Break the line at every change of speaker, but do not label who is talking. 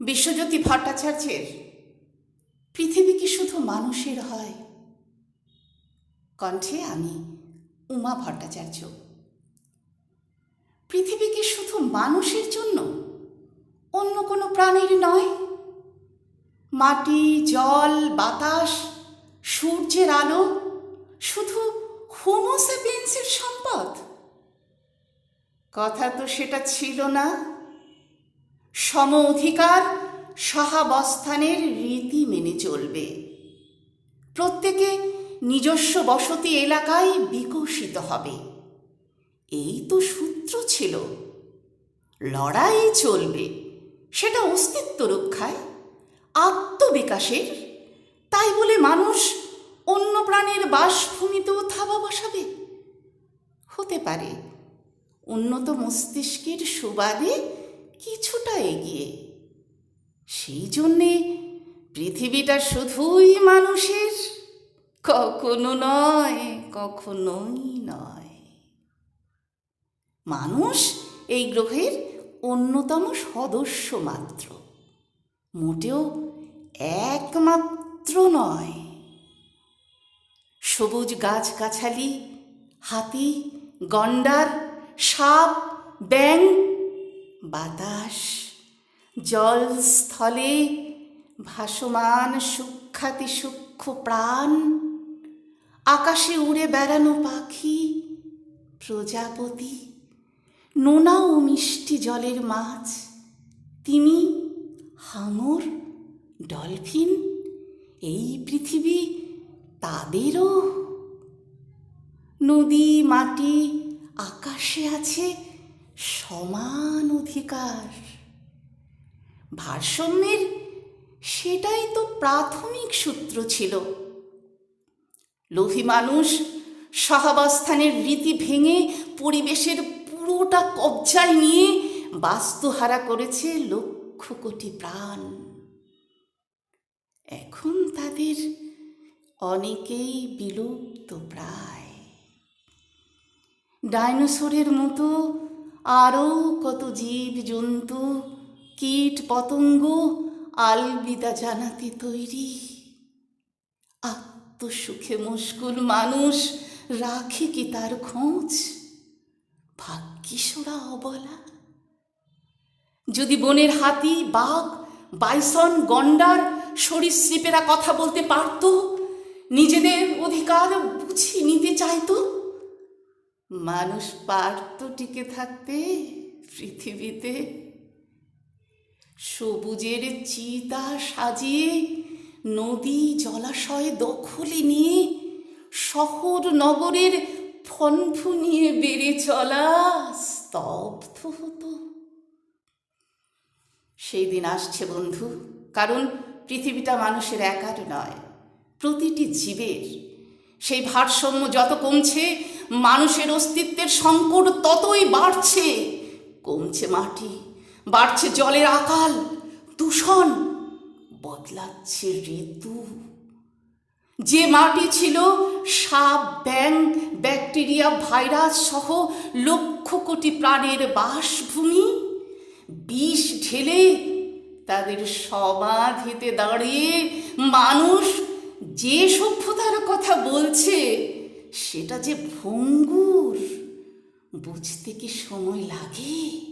বিশ্বজ্যোতি ভট্টাচার্যের পৃথিবী কি শুধু মানুষের হয়? কণ্ঠে আমি উমা ভট্টাচার্য। পৃথিবী কি শুধু মানুষের জন্য? অন্য কোনো প্রাণীর নয়? মাটি, জল, বাতাস, সূর্যের আলো শুধু হোমোসেপিয়েন্সের সম্পদ? কথা তো সেটা ছিল না। সম অধিকার সহাবস্থানের রীতি মেনে চলবে। প্রত্যেকে নিজস্ব বসতি এলাকায় বিকশিত হবে। এই তো সূত্র ছিল। লড়াই চলবে। সেটা অস্তিত্ব রক্ষায়, আত্মবিকাশের। তাই বলে মানুষ অন্য প্রাণের বাসভূমিতেও থাবা বসাবে? হতে পারে। উন্নত মস্তিষ্কের সুবাদে কিছুটা এগিয়ে। সেই জন্যে পৃথিবীটা শুধুই মানুষের, কখনো নয়, কখনোই নয়। মানুষ এই গ্রহের অন্যতম সদস্য মাত্র। মোটেও একমাত্র নয়। সবুজ গাছগাছালি, হাতি, গন্ডার, সাপ ব্যাং বাতাস, জল স্থলে ভাসমান সূক্ষাতি সূক্ষ্ম প্রাণ, আকাশে উড়ে বেড়ানো পাখি, প্রজাপতি নোনা ও মিষ্টি জলের মাছ তিমি হাঙর, ডলফিন, এই পৃথিবী তাদেরও। নদী, মাটি, আকাশে আছে সমান অধিকার। ভারসাম্যের সেটাই তো প্রাথমিক সূত্র ছিল। লোভী মানুষ সহাবস্থানের রীতি ভেঙে পরিবেশের পুরোটা কবজায় নিয়ে বাস্তুহারা করেছে লক্ষ কোটি প্রাণ। এখন তাদের অনেকেই বিলুপ্ত প্রায়। ডাইনোসরের মতো আরও কত জীব জন্তু কীট পতঙ্গ, আলবিদা জানাতে তৈরি। আত্মসুখে মুশকুল মানুষ রাখে কি তার খোঁজ? ভাগ্যিসরা অবলা। যদি বনের হাতি, বাঘ, বাইসন, গন্ডার, সরীসৃপেরা কথা বলতে পারত, নিজেদের অধিকার বুঝিয়ে নিতে চাইতো মানুষ পারত টিকে থাকতে পৃথিবীতে। সবুজের চিতা সাজিয়ে নদী জলাশয় দখলে নিয়ে শহর নগরের ফনফুনিয়ে বেড়ে চলা স্তব্ধ হতো। সেই দিন আসছে বন্ধু, কারণ পৃথিবীটা মানুষের একার নয়, প্রতিটি জীবের। সেই ভারসাম্য যত কমছে মানুষের অস্তিত্বের সংকট ততই বাড়ছে। কমছে মাটি, বাড়ছে জলের আকাল, দূষণ বদলাচ্ছে ঋতু। যে মাটি ছিল সাপ ব্যাং ব্যাকটেরিয়া, ভাইরাস সহ লক্ষ কোটি প্রাণের বাসভূমি, বিষ ঢেলে তাদের সমাধিতে দাঁড়িয়ে মানুষ যে সভ্যতার কথা বলছে সেটা যে ভঙ্গুর বুঝতে কি সময় লাগে?